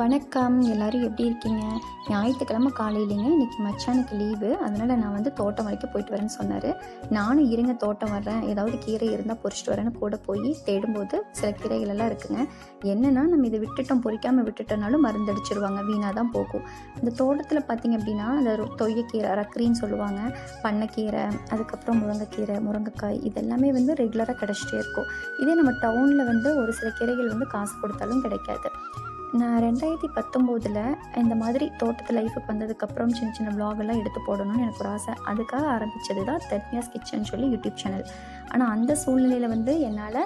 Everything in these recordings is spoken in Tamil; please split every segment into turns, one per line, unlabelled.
வணக்கம். எல்லாரும் எப்படி இருக்கீங்க? ஞாயிற்றுக்கிழமை காலையிலேங்க. இன்றைக்கி மச்சானுக்கு லீவு அதனால் நான் வந்து தோட்டம் வரைக்கும் போயிட்டு வரேன்னு சொன்னார். நானும் இருங்க தோட்டம் வர்றேன். ஏதாவது கீரை இருந்தால் பொறிச்சிட்டு வரேன்னு கூட போய் தேடும்போது சில கீரைகளெல்லாம் இருக்குங்க. என்னென்னா நம்ம இதை விட்டுட்டோம் பொறிக்காமல் விட்டுட்டோம்னாலும் மருந்தடிச்சிருவாங்க. வீணாக தான் போகும். இந்த தோட்டத்தில் பார்த்தீங்க அப்படின்னா அந்த தொய்யக்கீரை ரக்கரின்னு சொல்லுவாங்க. பண்ணைக்கீரை அதுக்கப்புறம் முருங்கைக்கீரை முருங்கைக்காய் இதெல்லாமே வந்து ரெகுலராக கிடச்சிட்டே இருக்கும். இதே நம்ம டவுனில் வந்து ஒரு சில கீரைகள் வந்து காசு கொடுத்தாலும் கிடைக்காது. நான் ரெண்டாயிரத்தி பத்தொம்போதில் இந்த மாதிரி தோட்டத்து லைஃபுக்கு வந்ததுக்கப்புறம் சின்ன சின்ன vlog எல்லாம் எடுத்து போடணும்னு எனக்கு ஒரு ஆசை. அதுக்காக ஆரம்பித்தது தான் தட்மியாஸ் கிச்சன் சொல்லி யூடியூப் சேனல் ஆனால் அந்த சூழ்நிலையில் வந்து என்னால்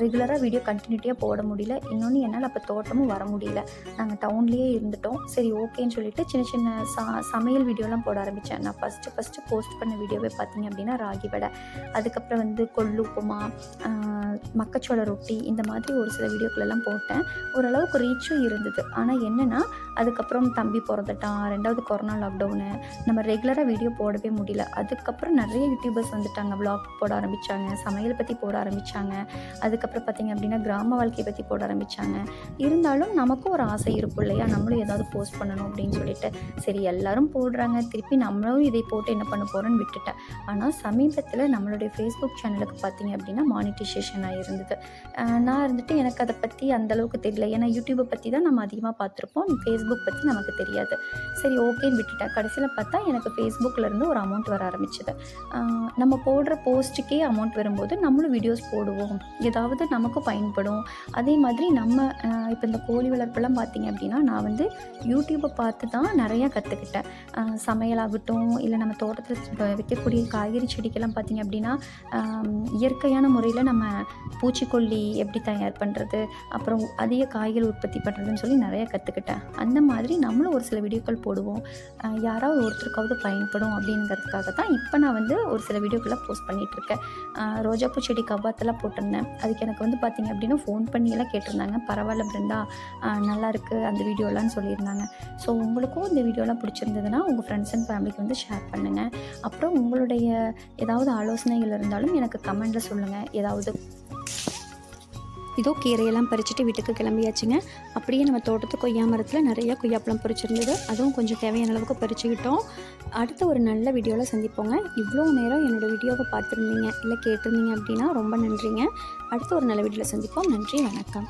ரெகுலராக வீடியோ கண்டினியூட்டியாக போட முடியல. இன்னொன்று என்னால் அப்போ தோட்டமும் வர முடியல. நாங்கள் டவுன்லேயே இருந்துட்டோம். சரி ஓகேன்னு சொல்லிட்டு சின்ன சின்ன சா சமையல் வீடியோலாம் போட ஆரம்பித்தேன் நான் ஃபஸ்ட்டு ஃபஸ்ட்டு போஸ்ட் பண்ண வீடியோவே பார்த்தீங்க அப்படின்னா ராகி வடை. அதுக்கப்புறம் வந்து கொள்ளு உப்புமா ஆஹ் மக்காச்சோள ரொட்டி இந்த மாதிரி ஒரு சில வீடியோக்களெல்லாம் போட்டேன். ஓரளவுக்கு ரீச்சும் இருந்தது. ஆனால் என்னென்னா அதுக்கப்புறம் தம்பி பிறந்துட்டான் ரெண்டாவது கொரோனா லாக்டவுனு நம்ம ரெகுலராக வீடியோ போடவே முடியல. அதுக்கப்புறம் நிறைய யூடியூபர்ஸ் வந்துட்டாங்க ப்ளாக் போட ஆரம்பித்தாங்க சமையல் பற்றி போட ஆரம்பித்தாங்க அதுக்கப்புறம் பார்த்திங்க அப்படின்னா கிராம வாழ்க்கையை பற்றி போட ஆரம்பித்தாங்க இருந்தாலும் நமக்கும் ஒரு ஆசை இருக்கும் இல்லையா? நம்மளும் ஏதாவது போஸ்ட் பண்ணணும் அப்படின்னு சொல்லிட்டு. சரி எல்லாரும் போடுறாங்க. திருப்பி நம்மளும் இதை போட்டு என்ன பண்ண போகிறோன்னு விட்டுட்டேன். ஆனால் சமீபத்தில் நம்மளுடைய ஃபேஸ்புக் சேனலுக்கு பார்த்தீங்க அப்படின்னா மானிட்டைசேஷன் ஆகிருந்தது நான் இருந்துட்டு எனக்கு அதை பற்றி அந்தளவுக்கு தெரியல. ஏன்னா யூடியூப்பை பற்றி தான் நம்ம அதிகமாக பார்த்துருப்போம் ஃபேஸ்புக் பற்றி நமக்கு தெரியாது. சரி ஓகேன்னு விட்டுட்டேன். கடைசியில் பார்த்தா எனக்கு ஃபேஸ்புக்கில் இருந்து ஒரு அமௌண்ட் வர ஆரம்பிச்சது. நம்ம போடுற போஸ்ட்டுக்கே அமௌண்ட் வரும்போது நம்மளும் வீடியோஸ் போடுவோம். ஏதாவது நமக்கும் பயன்படும். அதே மாதிரி நம்ம இப்போ இந்த கோழி வளர்ப்பெல்லாம் பார்த்தீங்க அப்படின்னா நான் வந்து யூடியூப்பை பார்த்து தான் நிறையா கற்றுக்கிட்டேன் சமையலாகட்டும் இல்லை நம்ம தோட்டத்தில் வைக்கக்கூடிய காய்கறி செடிக்கெல்லாம் பார்த்தீங்க அப்படின்னா இயற்கையான முறையில் நம்ம பூச்சிக்கொல்லி எப்படி தயார் பண்ணுறது அப்புறம் அதிக காய்கறி உற்பத்தி பண்ணுறதுன்னு சொல்லி நிறையா கற்றுக்கிட்டேன் அந்த மாதிரி நம்மளும் ஒரு சில வீடியோக்கள் போடுவோம். யாராவது ஒருத்தருக்காவது பயன்படும் அப்படிங்கிறதுக்காக தான் இப்போ நான் வந்து ஒரு சில வீடியோக்களை போஸ்ட் பண்ணிகிட்ருக்கேன் ரோஜாப்பூ செடி கவ்வாத்தெல்லாம் போட்டிருந்தேன். அதுக்கு எனக்கு வந்து பார்த்தீங்க அப்படின்னா ஃபோன் பண்ணியெல்லாம் கேட்டிருந்தாங்க. பரவாயில்ல பிருந்தா ஆஹ் நல்லா இருக்குது அந்த வீடியோலாம்னு சொல்லியிருந்தாங்க. ஸோ உங்களுக்கும் இந்த வீடியோலாம் பிடிச்சிருந்ததுன்னா உங்கள் ஃப்ரெண்ட்ஸ் அண்ட் ஃபேமிலிக்கு வந்து ஷேர் பண்ணுங்கள் அப்புறம் உங்களுடைய ஏதாவது ஆலோசனைகள் இருந்தாலும் எனக்கு கமெண்டில் சொல்லுங்கள் ஏதாவது இதோ கீரையெல்லாம் பறிச்சுட்டு வீட்டுக்கு கிளம்பியாச்சுங்க. அப்படியே நம்ம தோட்டத்து கொய்யா மரத்தில் நிறைய கொய்யாப்பழம் பறிச்சிருந்தது. அதுவும் கொஞ்சம் தேவையான அளவுக்கு பறிச்சுக்கிட்டோம். அடுத்த ஒரு நல்ல வீடியோவில் சந்திப்போங்க. இவ்வளோ நேரம் என்னோடய வீடியோவை பார்த்துருந்தீங்க இல்லை கேட்டிருந்தீங்க அப்படின்னா ரொம்ப நன்றிங்க. அடுத்த ஒரு நல்ல வீடியோவில் சந்திப்போம். நன்றி வணக்கம்.